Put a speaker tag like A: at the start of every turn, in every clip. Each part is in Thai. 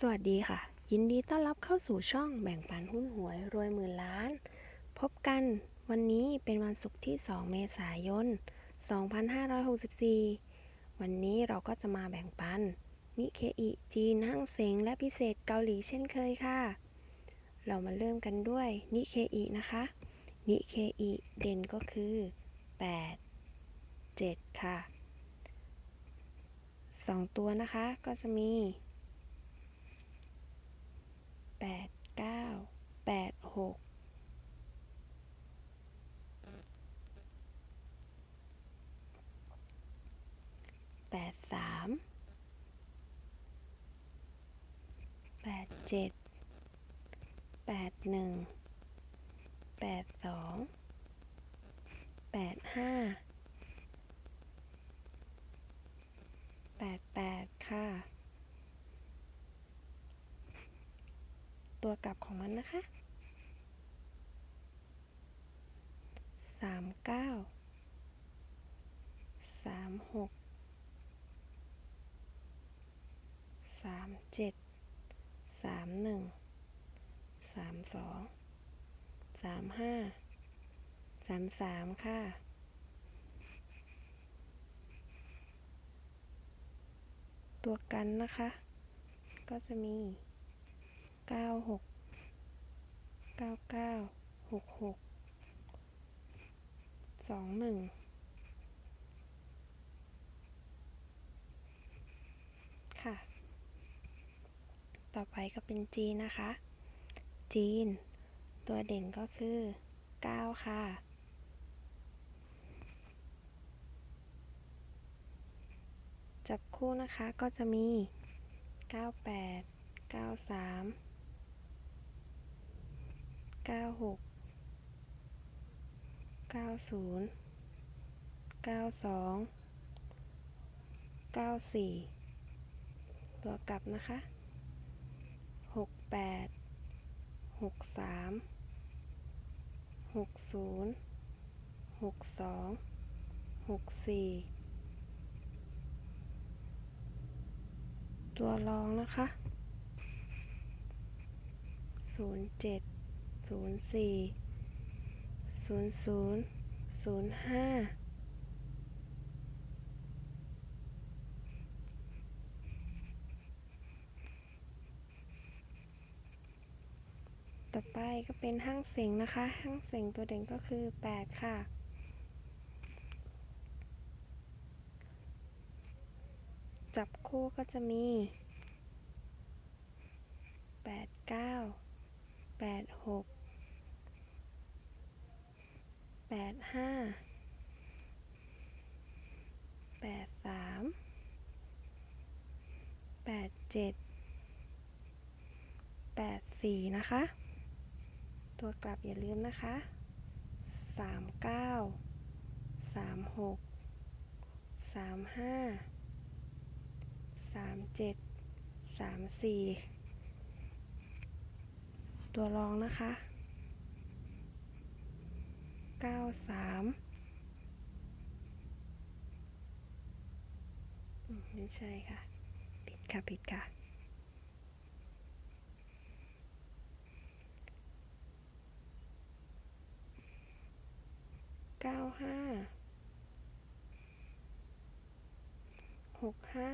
A: สวัสดีค่ะ ยินดีต้อนรับเข้าสู่ช่องแบ่งปันหุ้นหวยรวยหมื่นล้าน พบกันวันนี้เป็นวันศุกร์ที่ 2 เมษายน 2564 วันนี้เราก็จะมาแบ่งปัน นิเคอิจีนห้างเสงและพิเศษเกาหลีเช่นเคยค่ะ เรามาเริ่มกันด้วยนิเคอินะคะ นิเคอิเด่นก็คือ 8 7 ค่ะ 2 ตัวนะคะก็จะมี แปดเก้าแปด หกแปดสามแปดเจ็ดแปดหนึ่งแปดสองแปดห้าแปดแปดค่ะ ตัวกลับของมันนะคะ สามเก้าสามหกสามเจ็ดสามหนึ่งสามสองสามห้าสามสามค่ะตัวกันนะคะ ก็จะมี 96 99 66 สองหนึ่งค่ะ ต่อไปก็เป็นจีนนะคะ จีน ตัวเด่นก็คือเก้าค่ะจับคู่นะคะก็จะมีเก้าแปด เก้าศูนย์เก้าสองเก้าสี่ตัวกลับนะคะหกแปดหกสามหกศูนย์หกสองหกสี่ตัวรองนะคะศูนย์เจ็ดศูนย์สี่ ศูนย์ศูนย์ศูนย์ห้าต่อไปก็เป็นห้างเสียงนะคะ ห้างเสียงตัวเด่นก็คือ 8 ค่ะจับคู่ก็จะมี 8 9 8 6 8 5 8 3 8 7 8 4นะคะ ตัวกลับอย่าลืมนะคะ3 9 3 6 3 5 3 7 3 4ตัวรองนะคะ9 3อืมไม่ใช่ค่ะ ค่ะผิดค่ะ เก้าห้า หกห้า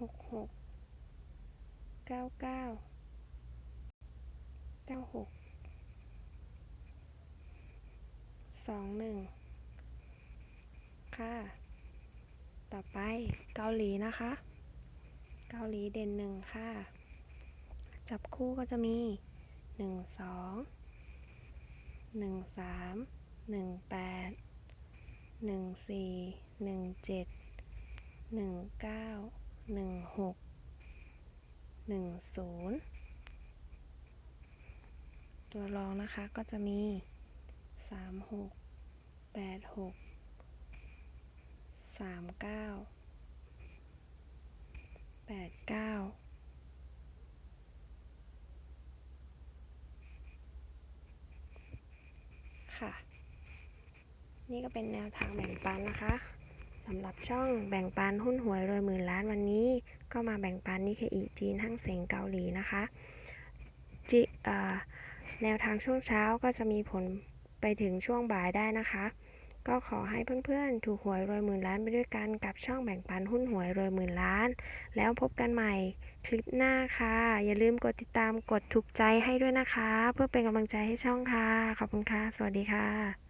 A: หกหก เก้าเก้า เก้าหก สองหนึ่งค่ะ ต่อไปเกาหลีนะคะ เกาหลีเด่นหนึ่งค่ะ จับคู่ก็จะมีหนึ่งสองหนึ่งสามหนึ่งแปดหนึ่งสี่หนึ่งเจ็ดหนึ่งเก้าหนึ่งหกหนึ่งศูนย์ตัวรองนะคะก็จะมีสามหกแปดหก สามเก้าแปดเก้าค่ะ นี่ก็เป็นแนวทางแบ่งปันนะคะสำหรับช่องแบ่งปันหุ้นหวยรวยหมื่นล้านวันนี้ ก็มาแบ่งปันนิเคอีจีนห้งเสงเกาหลีนะคะจิเอ่อแนวทางช่วงเช้าก็จะมีผลไปถึงช่วงบ่ายได้นะคะ ก็ขอให้เพื่อนๆ ถูกหวยรวยหมื่นล้านไปด้วยกันกับช่องแบ่งปันหุ้นหวยรวยหมื่นล้าน แล้วพบกันใหม่คลิปหน้าค่ะ อย่าลืมกดติดตามกดถูกใจให้ด้วยนะคะ เพื่อเป็นกำลังใจให้ช่องค่ะ ขอบคุณค่ะ สวัสดีค่ะ